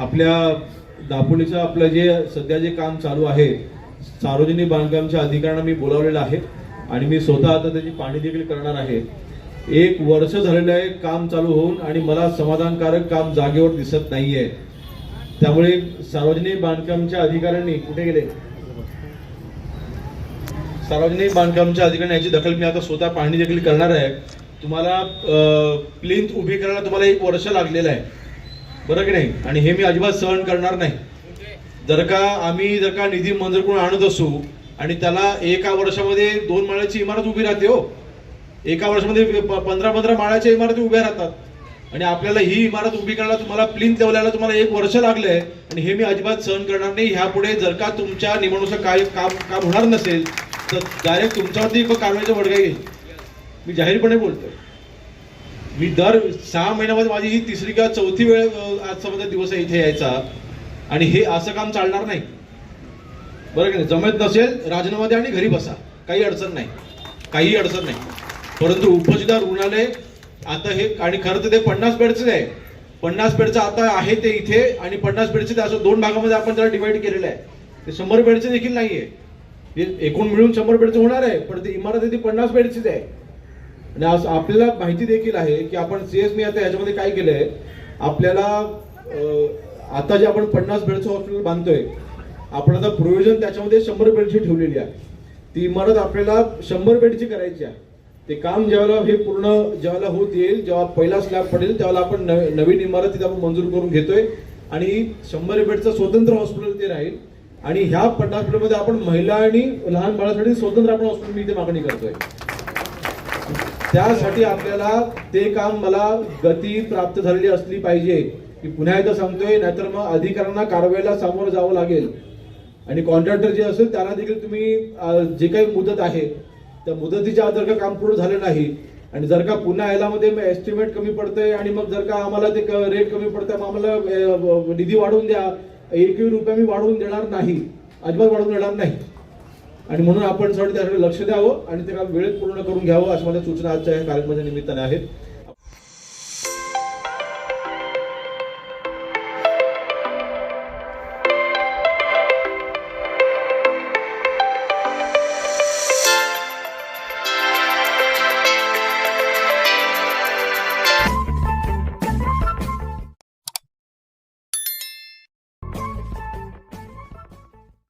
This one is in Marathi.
आपल्या दापोलीचं आपलं जे सध्या जे काम चालू आहे सार्वजनिक बांधकामच्या अधिकाऱ्यांना मी बोलावलेलं आहे आणि मी स्वतः आता त्याची पाणी देखील करणार आहे. एक वर्ष झालेलं आहे काम चालू होऊन आणि मला समाधानकारक काम जागेवर दिसत नाहीये. त्यामुळे सार्वजनिक बांधकामच्या अधिकाऱ्यांनी कुठे गेले? सार्वजनिक बांधकामच्या अधिकाऱ्यांनी याची दखल मी आता स्वतः पाहणी देखील करणार आहे. तुम्हाला प्लिंथ उभी करायला तुम्हाला एक वर्ष लागलेलं आहे. बरं की नाही? आणि हे मी अजिबात सहन करणार नाही. जर का आम्ही जर का निधी मंजूर करून आणत असू आणि त्याला एका वर्षामध्ये दोन माळ्याची इमारत उभी राहते हो. एका वर्षामध्ये पंधरा पंधरा माळ्याच्या इमारती उभ्या राहतात. आणि आपल्याला ही इमारत उभी करायला तुम्हाला प्लिन लावल्याला तुम्हाला एक वर्ष लागलंय. आणि हे मी अजिबात सहन करणार नाही. ह्यापुढे जर का तुमच्या निवडणुकीचं काय काम काम होणार नसेल तर डायरेक्ट तुमच्यावरती कारवाईचा बडगा येईल मी जाहीरपणे बोलतोय. मी दर सहा महिन्यामध्ये माझी ही तिसरी किंवा चौथी वेळ आजचा आज समजा दिवस आहे इथे यायचा. आणि हे असं काम चालणार नाही. बरं की नाही? जमत नसेल राजीनामा द्या आणि घरी बसा. काही अडचण नाही. काही अडचण नाही. परंतु उपजिल्हा रुग्णालय आता हे आणि खरं तर ते पन्नास बेडचं आहे. पन्नास बेडचं आता आहे ते इथे आणि पन्नास बेडचे असं दोन भागामध्ये आपण त्याला डिवाइड केलेलं आहे. ते शंभर बेडचे देखील नाहीये. हे एकूण मिळून शंभर बेडचं होणार आहे पण ती इमारत आहे ती पन्नास बेडचीच आहे. आणि आज आपल्याला माहिती देखील आहे की आपण सीएस मी आता याच्यामध्ये काय केलंय? आपल्याला आता जे आपण पन्नास बेडचं हॉस्पिटल बांधतोय आपण आता प्रोव्हिजन त्याच्यामध्ये शंभर बेडची ठेवलेली आहे. ती इमारत आपल्याला शंभर बेडची करायची आहे. ते काम ज्यावेळेला हे पूर्ण ज्यावेळेला होत येईल जेव्हा पहिला स्लॅब पडेल त्यावेळेला आपण नवीन इमारत तिथे आपण मंजूर करून घेतोय. आणि शंभर बेडचं स्वतंत्र हॉस्पिटल ते राहील. आणि ह्या पन्नास बेडमध्ये आपण महिला आणि लहान बाळासाठी स्वतंत्र आपण हॉस्पिटल मी इथे मागणी करतोय. त्यासाठी आपल्याला ते काम मला गती प्राप्त झालेली असली पाहिजे. की पुन्हा एकदा सांगतोय नाहीतर मग अधिकाऱ्यांना कारवाईला सामोरं जावं लागेल. आणि कॉन्ट्रॅक्टर जे असेल त्यांना देखील तुम्ही जे काही मुदत आहे त्या मुदतीच्या आत जर का काम पूर्ण झालं नाही आणि जर का पुन्हा यालामध्ये एस्टिमेट कमी पडतंय आणि मग जर का आम्हाला ते रेट कमी पडतंय मग आम्हाला निधी वाढवून द्या. एकही रुपया मी वाढवून देणार नाही. अजिबात वाढवून देणार नाही. आणि म्हणून आपण सगळं त्याकडे लक्ष द्यावं आणि ते काम वेळेत पूर्ण करून घ्यावं अशा माझ्या सूचना आजच्या या कार्यक्रमाच्या निमित्ताने आहेत.